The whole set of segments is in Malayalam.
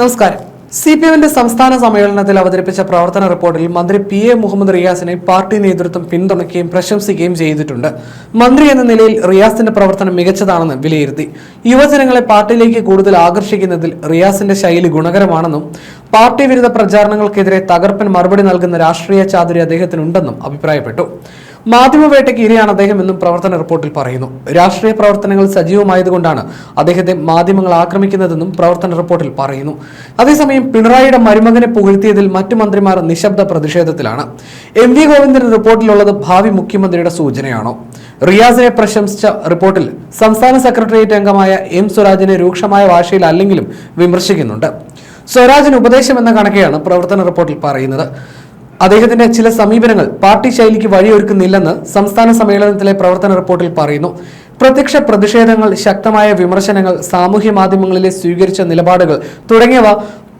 നമസ്കാരം. സി പി എമ്മിന്റെ സംസ്ഥാന സമ്മേളനത്തിൽ അവതരിപ്പിച്ച പ്രവർത്തന റിപ്പോർട്ടിൽ മന്ത്രി പി എ മുഹമ്മദ് റിയാസിനെ പാർട്ടി നേതൃത്വം പിന്തുണയ്ക്കുകയും പ്രശംസിക്കുകയും ചെയ്തിട്ടുണ്ട്. മന്ത്രി എന്ന നിലയിൽ റിയാസിന്റെ പ്രവർത്തനം മികച്ചതാണെന്ന് വിലയിരുത്തി. യുവജനങ്ങളെ പാർട്ടിയിലേക്ക് കൂടുതൽ ആകർഷിക്കുന്നതിൽ റിയാസിന്റെ ശൈലി ഗുണകരമാണെന്നും പാർട്ടി വിരുദ്ധ പ്രചാരണങ്ങൾക്കെതിരെ തകർപ്പൻ മറുപടി നൽകുന്ന രാഷ്ട്രീയ ചാതുരി അദ്ദേഹത്തിനുണ്ടെന്നും അഭിപ്രായപ്പെട്ടു. മാധ്യമവേട്ടയ്ക്ക് ഇരയാണ് അദ്ദേഹം എന്നും പ്രവർത്തന റിപ്പോർട്ടിൽ പറയുന്നു. രാഷ്ട്രീയ പ്രവർത്തനങ്ങൾ സജീവമായതുകൊണ്ടാണ് അദ്ദേഹത്തെ മാധ്യമങ്ങൾ ആക്രമിക്കുന്നതെന്നും പ്രവർത്തന റിപ്പോർട്ടിൽ പറയുന്നു. അതേസമയം പിണറായിയുടെ മരുമകനെ പുകഴ്ത്തിയതിൽ മറ്റു മന്ത്രിമാർ നിശബ്ദ പ്രതിഷേധത്തിലാണ്. എം വി ഗോവിന്ദൻ റിപ്പോർട്ടിലുള്ളത് ഭാവി മുഖ്യമന്ത്രിയുടെ സൂചനയാണോ? റിയാസിനെ പ്രശംസിച്ച റിപ്പോർട്ടിൽ സംസ്ഥാന സെക്രട്ടേറിയറ്റ് അംഗമായ എം സ്വരാജിനെ രൂക്ഷമായ ഭാഷയിൽ അല്ലെങ്കിലും വിമർശിക്കുന്നുണ്ട്. സ്വരാജിന് ഉപദേശം എന്ന കണക്കെയാണ് പ്രവർത്തന റിപ്പോർട്ടിൽ പറയുന്നത്. അദ്ദേഹത്തിന്റെ ചില സമീപനങ്ങൾ പാർട്ടി ശൈലിക്ക് വഴിയൊരുക്കുന്നില്ലെന്ന് സംസ്ഥാന സമ്മേളനത്തിലെ പ്രവർത്തന റിപ്പോർട്ടിൽ പറയുന്നു. പ്രത്യക്ഷ പ്രതിഷേധങ്ങൾ ശക്തമായ വിമർശനങ്ങൾ സാമൂഹ്യ മാധ്യമങ്ങളിലെ സ്വീകരിച്ച നിലപാടുകൾ തുടങ്ങിയവ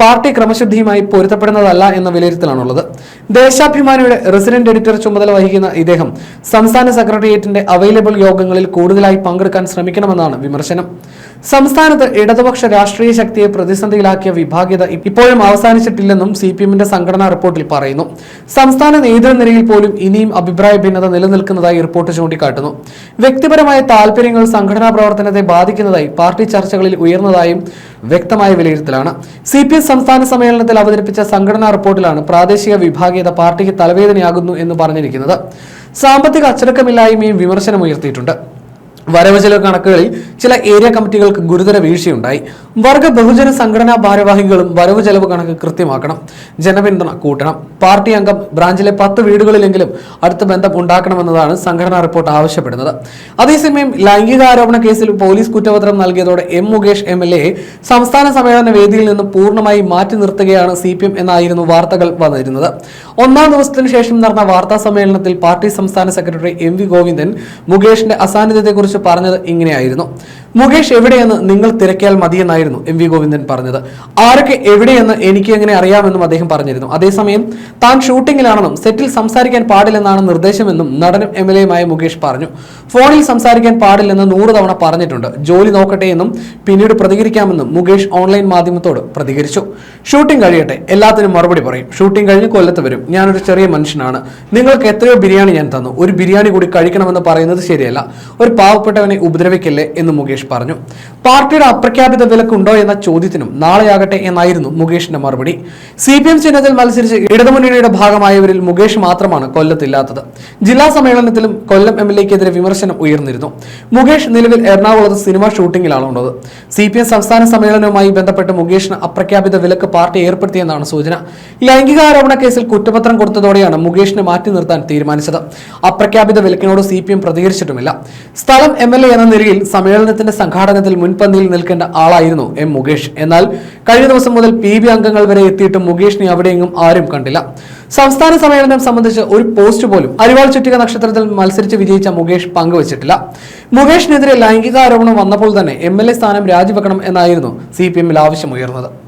പാർട്ടി ക്രമശുദ്ധിയുമായി പൊരുത്തപ്പെടുന്നതല്ല എന്ന വിലയിരുത്തലാണുള്ളത്. ദേശാഭിമാനിയുടെ റെസിഡന്റ് എഡിറ്റർ ചുമതല വഹിക്കുന്ന ഇദ്ദേഹം സംസ്ഥാന സെക്രട്ടേറിയറ്റിന്റെ അവൈലബിൾ യോഗങ്ങളിൽ കൂടുതലായി പങ്കെടുക്കാൻ ശ്രമിക്കണമെന്നാണ് വിമർശനം. സംസ്ഥാനത്ത് ഇടതുപക്ഷ രാഷ്ട്രീയ ശക്തിയെ പ്രതിസന്ധിയിലാക്കിയ വിഭാഗ്യത ഇപ്പോഴും അവസാനിച്ചിട്ടില്ലെന്നും സി പി എമ്മിന്റെ സംഘടനാ റിപ്പോർട്ടിൽ പറയുന്നു. സംസ്ഥാന നേതൃനിരയിൽ പോലും ഇനിയും അഭിപ്രായ ഭിന്നത നിലനിൽക്കുന്നതായി റിപ്പോർട്ട് ചൂണ്ടിക്കാട്ടുന്നു. വ്യക്തിപരമായ താല്പര്യങ്ങൾ സംഘടനാ പ്രവർത്തനത്തെ ബാധിക്കുന്നതായി പാർട്ടി ചർച്ചകളിൽ ഉയർന്നതായും വ്യക്തമായ വിലയിരുത്തലാണ്. സി പി എസ് സംസ്ഥാന സമ്മേളനത്തിൽ അവതരിപ്പിച്ച സംഘടനാ റിപ്പോർട്ടിലാണ് പ്രാദേശിക വിഭാഗീയത പാർട്ടിക്ക് തലവേദനയാകുന്നു എന്ന് പറഞ്ഞിരിക്കുന്നത്. സാമ്പത്തിക അച്ചടക്കമില്ലായ്മയും വിമർശനമുയർത്തിയിട്ടുണ്ട്. വരവ് ചെലവ് കണക്കുകളിൽ ചില ഏരിയ കമ്മിറ്റികൾക്ക് ഗുരുതര വീഴ്ചയുണ്ടായി. വർഗ ബഹുജന സംഘടനാ ഭാരവാഹികളും വരവ് ചെലവ് കണക്ക് കൃത്യമാക്കണം. ജനപിന്തുണ കൂട്ടണം. പാർട്ടി അംഗം ബ്രാഞ്ചിലെ പത്ത് വീടുകളിലെങ്കിലും അടുത്ത ബന്ധം ഉണ്ടാക്കണമെന്നതാണ് സംഘടനാ റിപ്പോർട്ട് ആവശ്യപ്പെടുന്നത്. അതേസമയം ലൈംഗികാരോപണ കേസിൽ പോലീസ് കുറ്റപത്രം നൽകിയതോടെ M Mukesh M L A സംസ്ഥാന സമ്മേളന വേദിയിൽ നിന്ന് പൂർണമായി മാറ്റി നിർത്തുകയാണ് സി പി എം എന്നായിരുന്നു വാർത്തകൾ വന്നിരുന്നത്. ഒന്നാം ദിവസത്തിനു ശേഷം നടന്ന വാർത്താ സമ്മേളനത്തിൽ പാർട്ടി സംസ്ഥാന സെക്രട്ടറി എം വി ഗോവിന്ദൻ മുകേഷിന്റെ അസാന്നിധ്യത്തെക്കുറിച്ച് പറഞ്ഞത് ഇങ്ങനെയായിരുന്നു. മുകേഷ് എവിടെയെന്ന് നിങ്ങൾ തിരക്കിയാൽ മതിയെന്നായിരുന്നു എം വി ഗോവിന്ദൻ പറഞ്ഞത്. ആരൊക്കെ എവിടെയെന്ന് എനിക്ക് എങ്ങനെ അറിയാമെന്നും അദ്ദേഹം പറഞ്ഞിരുന്നു. അതേസമയം താൻ ഷൂട്ടിങ്ങിലാണെന്നും സെറ്റിൽ സംസാരിക്കാൻ പാടില്ലെന്നാണ് നിർദ്ദേശമെന്നും നടനും എം എൽ മുകേഷ് പറഞ്ഞു. ഫോണിൽ സംസാരിക്കാൻ പാടില്ലെന്ന് നൂറ് തവണ പറഞ്ഞിട്ടുണ്ട്. ജോലി നോക്കട്ടെ എന്നും പിന്നീട് പ്രതികരിക്കാമെന്നും മുകേഷ് ഓൺലൈൻ മാധ്യമത്തോട് പ്രതികരിച്ചു. ഷൂട്ടിംഗ് കഴിയട്ടെ എല്ലാത്തിനും മറുപടി പറയും. ഷൂട്ടിംഗ് കഴിഞ്ഞ് കൊല്ലത്ത് വരും. ഞാനൊരു ചെറിയ മനുഷ്യനാണ്. നിങ്ങൾക്ക് എത്രയോ ബിരിയാണി ഞാൻ തന്നു. ഒരു ബിരിയാണി കൂടി കഴിക്കണമെന്ന് പറയുന്നത് ശരിയല്ല. ഒരു പാവപ്പെട്ടവനെ ഉപദ്രവിക്കല്ലേ എന്ന് മുകേഷ് പറഞ്ഞു. പാർട്ടിയുടെ അപ്രഖ്യാപിത വിലക്കുണ്ടോ എന്ന ചോദ്യത്തിനും നാളെയാകട്ടെ എന്നായിരുന്നു മുകേഷിന്റെ മറുപടി. സി പി എം ചിഹ്നത്തിൽ മത്സരിച്ച് ഇടതുമുന്നണിയുടെ ഭാഗമായവരിൽ മുകേഷ് മാത്രമാണ് കൊല്ലത്തില്ലാത്തത്. ജില്ലാ സമ്മേളനത്തിലും കൊല്ലം എം എൽ എക്കെതിരെ വിമർശനം ഉയർന്നിരുന്നു. മുകേഷ് നിലവിൽ എറണാകുളത്ത് സിനിമ ഷൂട്ടിങ്ങിലാണുള്ളത് സി പി എം സംസ്ഥാന സമ്മേളനവുമായി ബന്ധപ്പെട്ട് മുകേഷിന് അപ്രഖ്യാപിത വിലക്ക് പാർട്ടി ഏർപ്പെടുത്തിയെന്നാണ് സൂചന. ലൈംഗികാരോപണ കേസിൽ കുറ്റപത്രം കൊടുത്തതോടെയാണ് മുകേഷിനെ മാറ്റി നിർത്താൻ തീരുമാനിച്ചത്. അപ്രഖ്യാപിത വിലക്കിനോട് സി പി എം പ്രതികരിച്ചിട്ടുമില്ല. സ്ഥലം എം എൽ എ എന്ന നിലയിൽ സമ്മേളനത്തിന്റെ സംഘാടനത്തിൽ മുൻപന്തിയിൽ നിൽക്കേണ്ട ആളായിരുന്നു എം മുകേഷ്. എന്നാൽ കഴിഞ്ഞ ദിവസം മുതൽ പി ബി അംഗങ്ങൾ വരെ എത്തിയിട്ടും മുകേഷിനെ അവിടെയെങ്ങും ആരും കണ്ടില്ല. സംസ്ഥാന സമ്മേളനം സംബന്ധിച്ച് ഒരു പോസ്റ്റ് പോലും അരിവാൾ ചുറ്റിക നക്ഷത്രത്തിൽ മത്സരിച്ച് വിജയിച്ച മുകേഷ് പങ്കുവച്ചിട്ടില്ല. മുകേഷിനെതിരെ ലൈംഗിക ആരോപണം വന്നപ്പോൾ തന്നെ എം എൽ എ സ്ഥാനം രാജിവെക്കണം എന്നായിരുന്നു സി പി എമ്മിൽ ആവശ്യമുയർന്നത്.